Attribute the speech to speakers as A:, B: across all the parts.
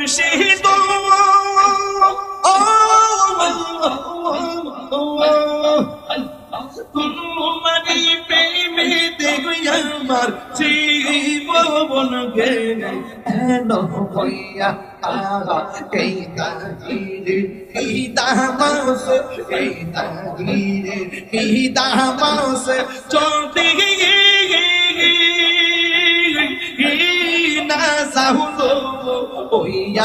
A: মুর্শিদ। তোমারই প্রেমে দেখি আমার জীবন গেলে
B: কেন হইয়া তারা এই তাগিরে এই দামাস এই তাগিরে
A: চলতে
B: গিয়ে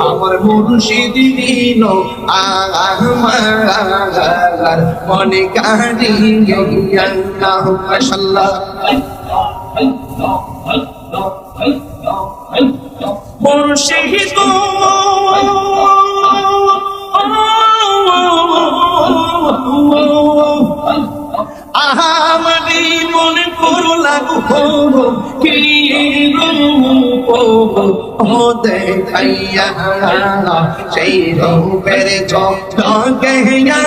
B: আমার দিন মনে কারি আল্লাহ
A: মনে করো লাগু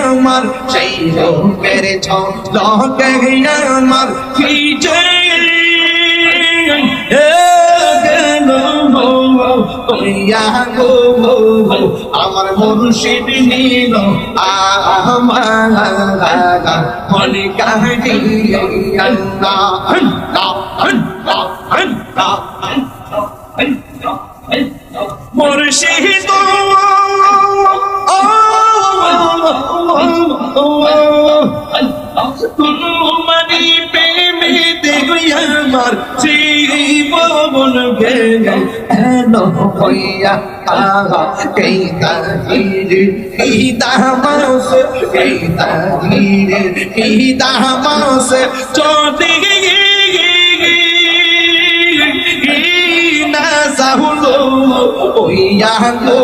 B: আমার সেই রূপের আমার।
A: কি
B: নীল আমার।
A: মুর্শিদ তোমারি প্রেমে দেখি আমার জীবন ভেঙে
B: কেন হইয়া আহা কেই তাহিরে, এই দামাসে কেই তাহিরে, এই
A: দামাসে চোদিগে
B: হইয়া গো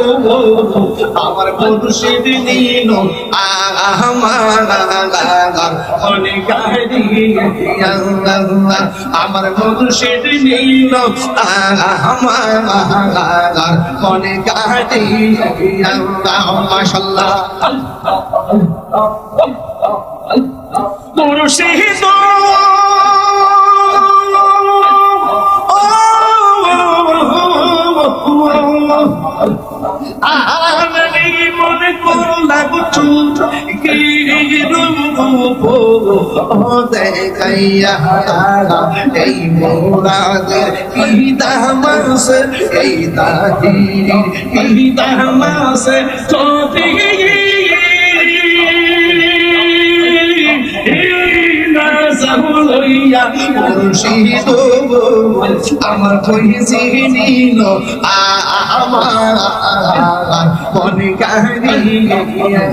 B: আমার মুর্শিদ নীল আমার মুর্শিদ নীল আমার মনে কাটি মাশাল্লাহ
A: মুর্শিদ
B: দেখাইয়া তারা এই মোরাদের কি দামাস এই দাহির কি দামাস
A: চোখে লইয়া
B: মুর্শিদ আমার কইছি নীল আমার মনে কাহিয়া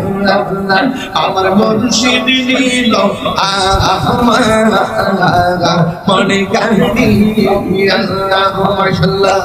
B: আমার মুর্শিদ নীল আমার মনে কাহিয়া মাশাআল্লাহ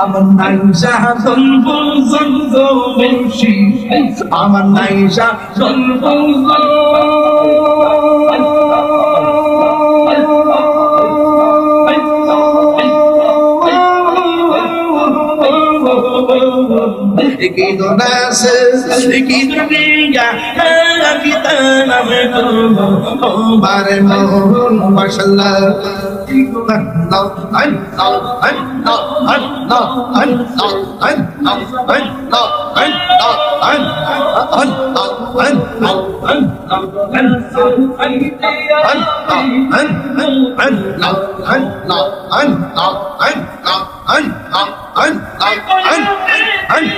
B: আমার নাই
A: জাহাজন বলজন
B: বেশি আমার নাই জাহাজন বলজন की तो नास की दुनिया की तलब तो बारे मोहन मशल्ला and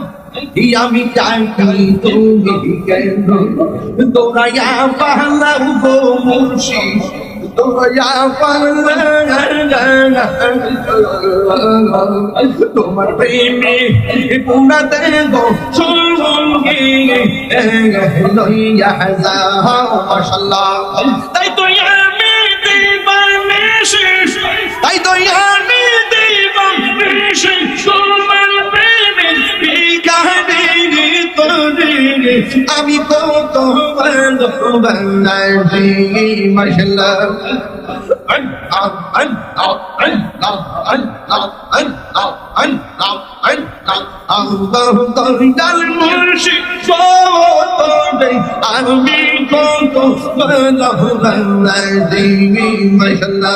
B: আমি চাই তুমি কেন তোরাইয়া পালাও গো মুর্শি তোমার প্রেমে পুরা দেব সঙ্গে লইয়া যাও মাশাল্লাহ
A: তাই তো দিবানিশি
B: তাই তো আমি
A: কত বান্দাজি মশলা
B: আল্লাহ তার মুর্শিদ আমি তোরে আমি কত ভালোবাসি মাশাল্লাহ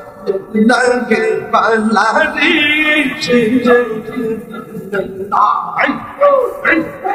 B: লাগে পালা রে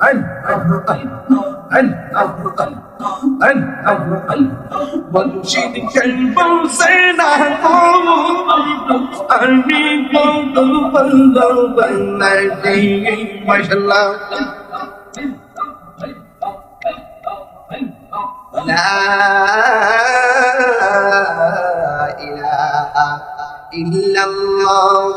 B: عن أمر قلب عن أمر قلب عن أمر قلب ونشيد كلب سينا أمين قلب قلب النبي ما شاء الله لا إله إلا الله